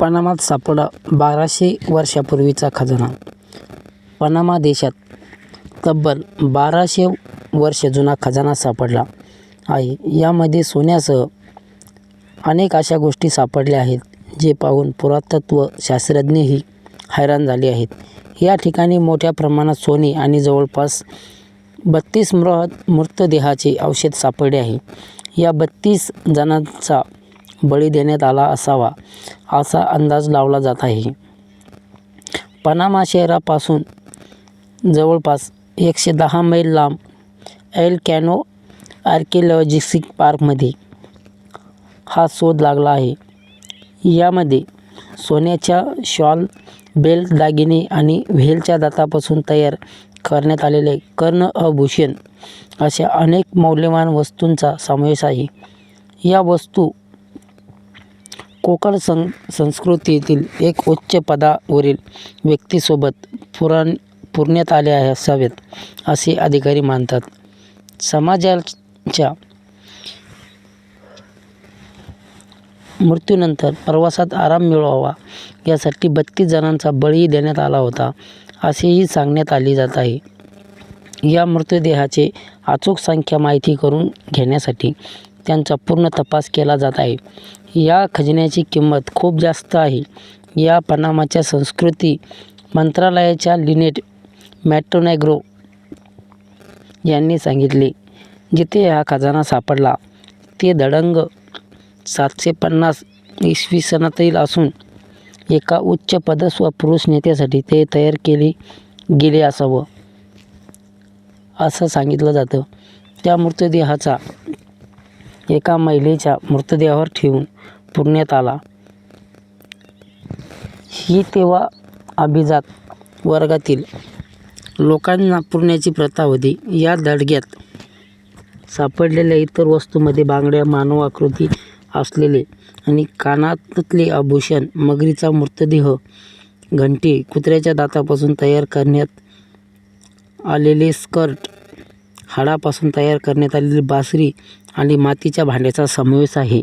पनामात सापडला बाराशे वर्षापूर्वीचा खजाना. पनामा देशात तब्बल बाराशे वर्ष जुना खजाना सापडला आहे. यामध्ये सोन्यासह अनेक अशा गोष्टी सापडल्या आहेत जे पाहून पुरातत्व शास्त्रज्ञही हैराण झाले आहेत. या ठिकाणी मोठ्या प्रमाणात सोने आणि जवळपास बत्तीस मृह मृतदेहाचे अवशेष सापडले आहे. या बत्तीस जणांचा बळी देण्यात आला असावा असा अंदाज लावला जात आहे. पनामा शहरापासून जवळपास एकशे दहा मैल लांब एल कॅनो आर्किओलॉजिस्टिक पार्कमध्ये हा शोध लागला आहे. यामध्ये सोन्याच्या शॉल बेल्ट दागिने आणि व्हेलच्या दातापासून तयार करण्यात आलेले कर्ण आभूषण अशा अनेक मौल्यवान वस्तूंचा समावेश आहे. या वस्तू कोकण सं संस्कृतीतील एक उच्च पदावरील व्यक्तीसोबत पुराण पुरण्यात आले आहे असावेत असे अधिकारी मानतात. समाजाच्या मृत्यूनंतर प्रवासात आराम मिळवावा यासाठी बत्तीस जणांचा बळी देण्यात आला होता असेही सांगण्यात आले जात आहे. या मृतदेहाचे अचूक संख्या माहिती करून घेण्यासाठी त्यांचा पूर्ण तपास केला जात आहे. या खजिन्याची किंमत खूप जास्त आहे. या पनामाच्या संस्कृती मंत्रालयाच्या लिनेट मॅट्रोनॅग्रो यांनी सांगितले जिथे हा खजाना सापडला ते दडंग सातशे पन्नास इसवी सनातील असून एका उच्च पदस्व पुरुष नेत्यासाठी ते तयार केले गेले असावं. असं सांगितलं जातं. त्या मृतदेहाचा एका महिलेच्या मृतदेहावर ठेवून पुरण्यात आला. ही तेव्हा अभिजात वर्गातील लोकांना पुरण्याची प्रथा होती या दडग्यात सापडलेल्या इतर वस्तूमध्ये बांगड्या मानव आकृती असलेले आणि कानातले आभूषण मगरीचा मृतदेह घंटी कुत्र्याच्या दातापासून तयार करण्यात आलेले स्कर्ट हाडापासून तयार करण्यात आलेली बासरी आणि मातीच्या भांड्याचा समावेश आहे.